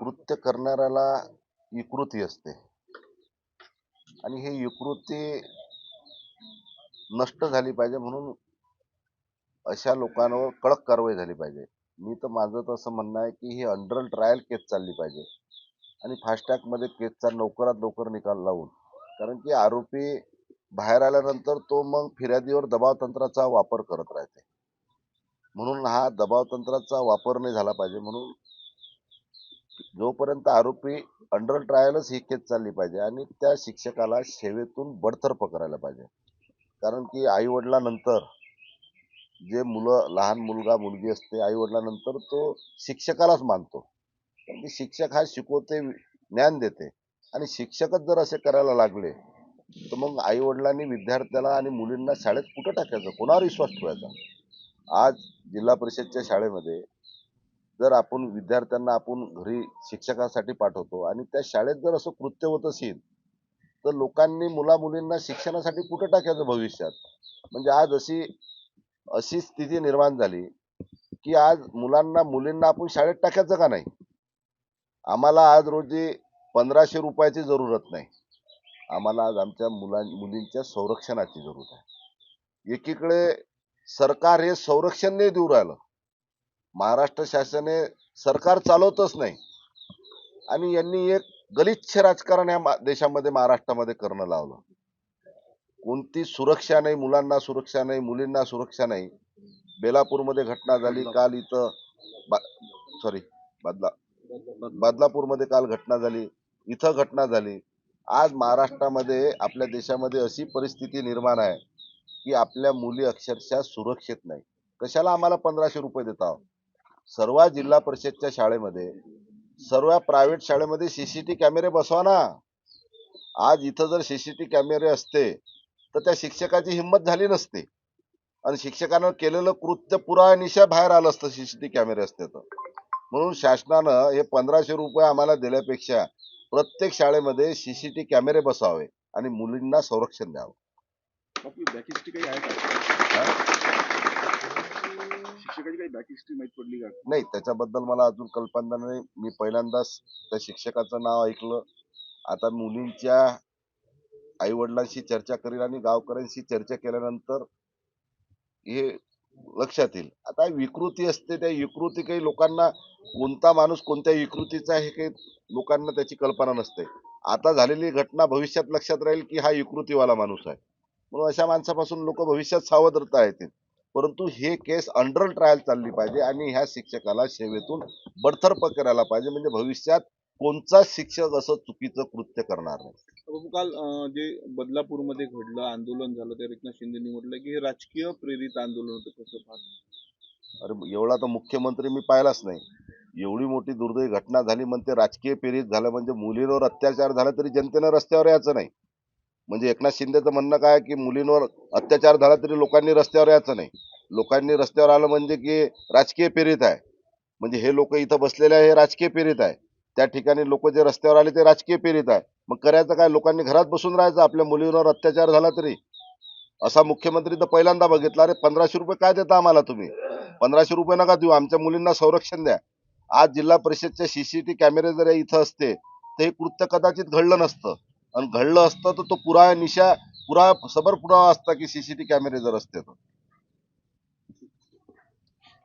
कृत्य करणाऱ्याला विकृती असते. आणि हे विकृती नष्ट झाली पाहिजे म्हणून अशा लोकांवर कडक कारवाई झाली पाहिजे. मी तर माझं तर असं म्हणणं आहे की ही अंडर ट्रायल केस चालली पाहिजे. आणि फास्टॅगमध्ये केसचा लवकरात लवकर निकाल लावून. कारण की आरोपी बाहेर आल्यानंतर तो मग फिर्यादीवर दबाव तंत्राचा वापर करत राहते. म्हणून हा दबाव तंत्राचा वापर नाही झाला पाहिजे म्हणून जोपर्यंत आरोपी अंडर ट्रायलच ही केस चालली पाहिजे आणि त्या शिक्षकाला सेवेतून बडतर्फ करायला पाहिजे. कारण की आई वडिलांनंतर जे मुलं लहान मुलगा मुलगी असते आई वडिलांनंतर तो शिक्षकालाच मानतो. कारण की शिक्षक हा शिकवते ज्ञान देते. आणि शिक्षकच जर असे करायला लागले तर मग आई वडिलांनी विद्यार्थ्याला आणि मुलींना शाळेत कुठं टाकायचं? कोणावर विश्वास ठेवायचा? आज जिल्हा परिषदच्या शाळेमध्ये जर आपण विद्यार्थ्यांना आपण घरी शिक्षकासाठी पाठवतो आणि त्या शाळेत जर असं कृत्य होत असेल तर लोकांनी मुला मुलींना शिक्षणासाठी कुठं टाकायचं भविष्यात? म्हणजे आज अशी अशी स्थिती निर्माण झाली की आज मुलांना मुलींना आपण शाळेत टाकायचं का नाही? आम्हाला आज रोजी पंधराशे रुपयाची जरूरत नाही. आम्हाला आज आमच्या मुलां मुलींच्या संरक्षणाची जरूरत आहे. एकीकडे सरकार हे संरक्षण नाही देऊ राहिलं. महाराष्ट्र शासने सरकार चालवतच नाही. आणि यांनी एक गलिच्छ राजकारण या मा- देशामध्ये महाराष्ट्रामध्ये करणं लावलं. कोणती सुरक्षा नाही मुलांना सुरक्षा नाही मुलींना सुरक्षा नाही. बेलापूरमध्ये घटना झाली काल इथं सॉरी बदला बदलापूरमध्ये काल घटना झाली इथं घटना झाली. आज महाराष्ट्रामध्ये आपल्या देशामध्ये अशी परिस्थिती निर्माण आहे की आपल्या मुली अक्षरशः सुरक्षित नाही कशाला आम्हाला पंधराशे रुपये देत आहोत? सर्व जिल्हा परिषदच्या शाळेमध्ये सर्व प्रायव्हेट शाळेमध्ये सीसीटीव्ही कॅमेरे बसवा ना. आज इथं जर सीसीटीव्ही कॅमेरे असते तर त्या शिक्षकाची हिंमत झाली नसते. आणि शिक्षकानं केलेलं कृत्य पुरा निशा बाहेर आलं असतं सीसीटीव्ही कॅमेरे असते तर म्हणून शासनानं हे पंधराशे रुपये आम्हाला दिल्यापेक्षा प्रत्येक शाळेमध्ये सीसीटीव्ही कॅमेरे बसवावे आणि मुलींना संरक्षण द्यावं. शिक्षकाची काही बॅक हिस्ट्री माहीत पडली का? नाही त्याच्याबद्दल मला अजून कल्पना नाही. मी पहिल्यांदाच त्या शिक्षकाचं नाव ऐकलं. आता मुलींच्या आई वडिलांशी चर्चा करील आणि गावकऱ्यांशी चर्चा केल्यानंतर हे लक्षात येईल. आता विकृती असते त्या विकृती काही लोकांना कोणता माणूस कोणत्या विकृतीचा हे काही लोकांना त्याची कल्पना नसते. आता झालेली घटना भविष्यात लक्षात राहील की हा विकृतीवाला माणूस आहे. म्हणून अशा माणसापासून लोक भविष्यात सावध राहता येतील. परंतु हे केस अंडर ट्रायल चालली पाहिजे आणि ह्या शिक्षकाला सेवेतून बडतर्फ करायला पाहिजे. म्हणजे भविष्यात कोणताच शिक्षक असं चुकीचं कृत्य करणार नाही? काल जे बदलापूरमध्ये घडलं आंदोलन झालं त्या एकनाथ शिंदेनी म्हटलं की हे राजकीय प्रेरित आंदोलन होतं कसं अरे एवढा तर मुख्यमंत्री मी पाहिलाच नाही. एवढी मोठी दुर्दैवी घटना झाली म्हणते राजकीय प्रेरित झालं म्हणजे मुलींवर अत्याचार झाला तरी जनतेनं रस्त्यावर यायचं नाही. म्हणजे एकनाथ शिंदेचं म्हणणं काय की मुलींवर अत्याचार झाला तरी लोकांनी रस्त्यावर यायचं नाही. लोकांनी रस्त्यावर आलं म्हणजे की राजकीय प्रेरित आहे. म्हणजे हे लोक इथं बसलेले आहे हे राजकीय प्रेरित आहे. त्या ठिकाणी लोक जे रस्त्यावर आले ते राजकीय प्रेरित आहे. मग करायचं काय? लोकांनी घरात बसून राहायचं आपल्या मुलींवर अत्याचार झाला तरी. असा मुख्यमंत्री तर पहिल्यांदा बघितला अरे पंधराशे रुपये काय देता आम्हाला तुम्ही? पंधराशे रुपये नका देऊ आमच्या मुलींना संरक्षण द्या. आज जिल्हा परिषदच्या सीसीटीव्ही कॅमेरे जर इथं असते तर हे कृत्य कदाचित घडलं नसतं. आणि घडलं असतं तर तो पुरा निशा पुरा सबर पुरावा असता की सीसीटीव्ही कॅमेरे जर असते तर.